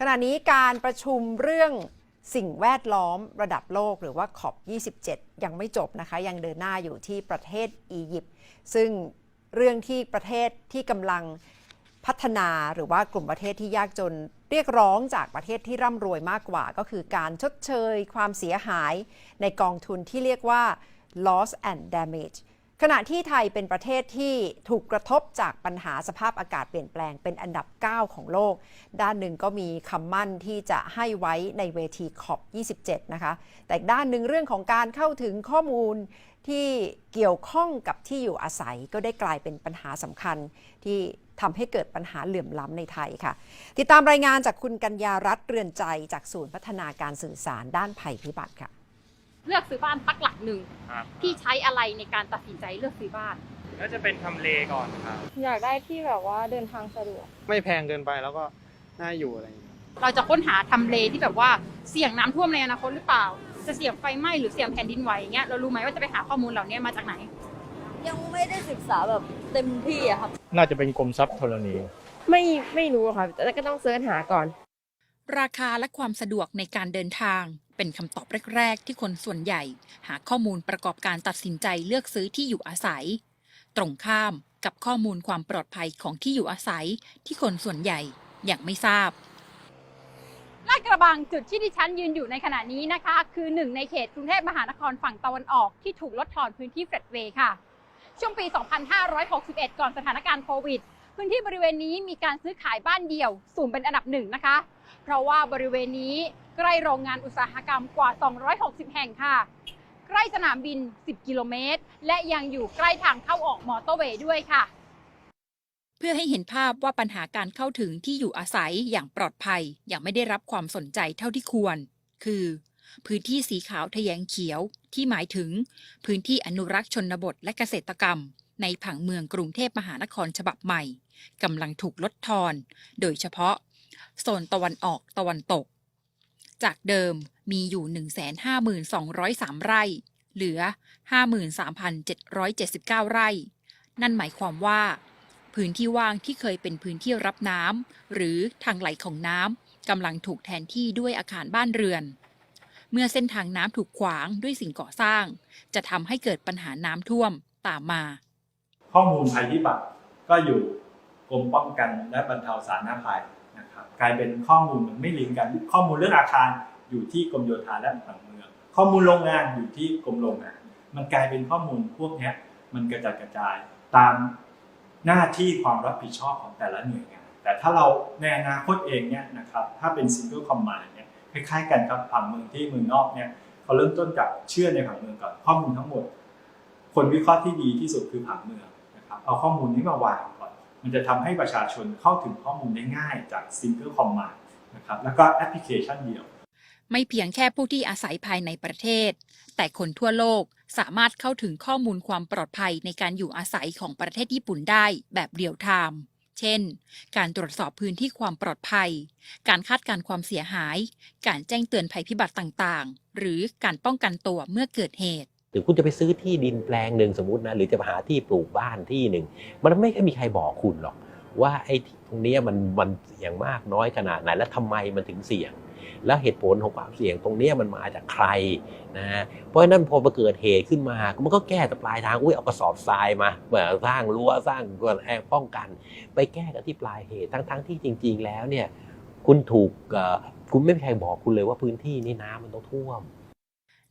ขณะนี้การประชุมเรื่องสิ่งแวดล้อมระดับโลกหรือว่าขอบ 27 ยังไม่จบนะคะ ยังเดินหน้าอยู่ที่ประเทศอียิปต์ซึ่งเรื่องที่ประเทศที่กำลังพัฒนาหรือว่ากลุ่มประเทศที่ยากจนเรียกร้องจากประเทศที่ร่ำรวยมากกว่า ก็คือการชดเชยความเสียหายในกองทุนที่เรียกว่า loss and damage ขณะที่ไทยเป็นประเทศที่ถูกกระทบจากปัญหาสภาพอากาศเปลี่ยนแปลงเป็นอันดับ 9 ของโลก ด้านหนึ่งก็มีคำมั่นที่จะให้ไว้ในเวทีขอบ 27 นะคะ แต่อีกด้านหนึ่งเรื่องของการเข้าถึงข้อมูลที่เกี่ยวข้องกับที่อยู่อาศัยก็ได้กลายเป็นปัญหาสำคัญที่ทำให้เกิดปัญหาเหลื่อมล้ำในไทยค่ะ ติดตามรายงานจากคุณกัญญารัตน์เรือนใจจากศูนย์พัฒนาการสื่อสารด้านภัยพิบัติค่ะ เลือกซื้อบ้านสักหลักหนึ่งครับที่ใช้อะไรในการตัดสินใจเลือกซื้อบ้านก็จะเป็นทำเลก่อนครับ อยากได้ที่แบบว่าเดินทางสะดวก ไม่แพงเกินไปแล้วก็น่าอยู่อะไรอย่างเงี้ยเราจะค้นหาทำเลที่แบบว่าเสี่ยงน้ำท่วมในอนาคตหรือเปล่า จะเสี่ยงไฟไหม้หรือเสี่ยงแผ่นดินไหวอย่างเงี้ยเรารู้ไหมว่าจะไปหาข้อมูลเหล่านี้มาจากไหน ยังไม่ได้ศึกษาแบบเต็มที่อะครับ น่าจะเป็นกรมทรัพย์ธรณี ไม่ไม่รู้ครับแต่ก็ต้องเสิร์ชหาก่อน ราคาและความสะดวกในการเดินทาง เป็นคำตอบแรก ๆ ที่คนส่วนใหญ่ หาข้อมูลประกอบการตัดสินใจเลือกซื้อที่อยู่อาศัย ตรงข้ามกับข้อมูลความปลอดภัยของที่อยู่อาศัยที่คนส่วนใหญ่ยังไม่ทราบลาดกระบังจุดที่ดิฉันยืนอยู่ในขณะนี้นะคะ คือหนึ่งในเขตกรุงเทพมหานครฝั่งตะวันออกที่ถูกลดทอนพื้นที่เฟรดเวย์ค่ะ ช่วงปี 2561 ก่อนสถานการณ์โควิด พื้นที่บริเวณนี้มีการซื้อขายบ้านเดี่ยวสูงเป็นอันดับหนึ่งนะคะ เพราะว่าบริเวณนี้ใกล้โรงงานอุตสาหกรรมกว่า 260 แห่งค่ะ ใกล้สนามบิน 10 กิโลเมตร และยังอยู่ใกล้ทางเข้าออกมอเตอร์เวย์ด้วยค่ะ เพื่อให้เห็นภาพว่าปัญหาการเข้าถึงที่อยู่อาศัยอย่างปลอดภัยยังไม่ได้รับความสนใจเท่าที่ควร คือ พื้นที่สีขาวทะแยงเขียวที่หมายถึง พื้นที่อนุรักษ์ชนบทและเกษตรกรรม ในผังเมืองกรุงเทพมหานครฉบับใหม่กำลังถูกลดทอน โดยเฉพาะ โซนตะวันออกตะวันตก จากเดิมมีอยู่ 152,203 ไร่ เหลือ 53,779 ไร่ นั่นหมายความว่าพื้นที่ว่างที่เคยเป็นพื้นที่รับน้ำหรือทางไหลของน้ำกำลังถูกแทนที่ด้วยอาคารบ้านเรือน เมื่อเส้นทางน้ำถูกขวางด้วยสิ่งก่อสร้าง จะทำให้เกิดปัญหาน้ำท่วมตามมา ข้อมูลภัยพิบัติก็อยู่กรมป้องกันและบรรเทาสาธารณภัยนะครับกลายเป็นข้อมูลมันไม่ลิงก์กัน ข้อมูลเรื่องอาคารอยู่ที่กรมโยธาและผังเมือง ข้อมูลโรงงานอยู่ที่กรมโรงงาน มันกลายเป็นข้อมูลพวกนี้มันกระจัดกระจายตามหน้าที่ความรับผิดชอบของแต่ละหน่วยงาน แต่ถ้าเราในอนาคตเองเนี่ยนะครับถ้าเป็น single command เนี่ย คล้ายๆกันครับผังเมืองที่เมืองนอกเนี่ยเขาเริ่มต้นจากเชื่อในผังเมืองก่อนข้อมูลทั้งหมด คนวิเคราะห์ที่ดีที่สุดคือผังเมืองนะครับเอาข้อมูลนี้มาวางก่อน มันจะทำให้ประชาชนเข้าถึงข้อมูลได้ง่ายจาก single command นะครับแล้วก็แอปพลิเคชันเดียว ไม่เพียงแค่ผู้ที่อาศัยภายในประเทศ แต่คนทั่วโลกสามารถเข้าถึงข้อมูลความปลอดภัยในการอยู่อาศัยของประเทศญี่ปุ่นได้แบบเรียลไทม์ เช่น การตรวจสอบพื้นที่ความปลอดภัย การคาดการความเสียหาย การแจ้งเตือนภัยพิบัติต่างๆ หรือการป้องกันตัวเมื่อเกิดเหตุหรือคุณจะไปซื้อที่ดินแปลงหนึ่งสมมตินะหรือจะหาที่ปลูกบ้านที่หนึ่งมันไม่มีใครบอกคุณหรอก ว่าไอ้ตรงนี้มันมันเสี่ยงมากน้อยขนาดไหนและทำไมมันถึงเสี่ยง แล้วเหตุผลของความเสี่ยงตรงนี้มันมาจากใครนะฮะเพราะฉะนั้นพอมาเกิดเหตุขึ้นมา มันก็แก้แต่ปลายทางอุ้ยเอากระสอบทรายมามาสร้างรั้วสร้างกแอบป้องกัน ไปแก้กันที่ปลายเหตุทั้งๆที่จริง ๆ แล้วเนี่ยคุณถูกคุณไม่มีใครบอกคุณเลยว่าพื้นที่นี้น้ำมันต้องท่วม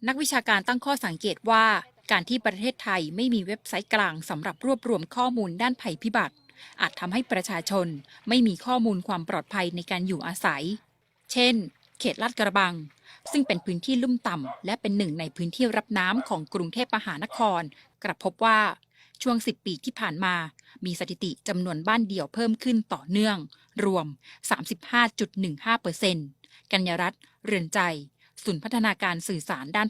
นักวิชาการตั้งข้อสังเกตว่าการที่ประเทศไทยไม่มีเว็บไซต์กลางสำหรับรวบรวมข้อมูลด้านภัยพิบัติ อาจทำให้ประชาชนไม่มีข้อมูลความปลอดภัยในการอยู่อาศัย เช่น เขตลาดกระบัง ซึ่งเป็นพื้นที่ลุ่มต่ำและเป็นหนึ่งในพื้นที่รับน้ำของกรุงเทพมหานคร กลับพบว่าช่วง 10 ปีที่ผ่านมา มีสถิติจำนวนบ้านเดี่ยวเพิ่มขึ้นต่อเนื่อง รวม 35.15%กัญญรัตน์เรือนใจ ศูนย์พัฒนาการสื่อสารด้าน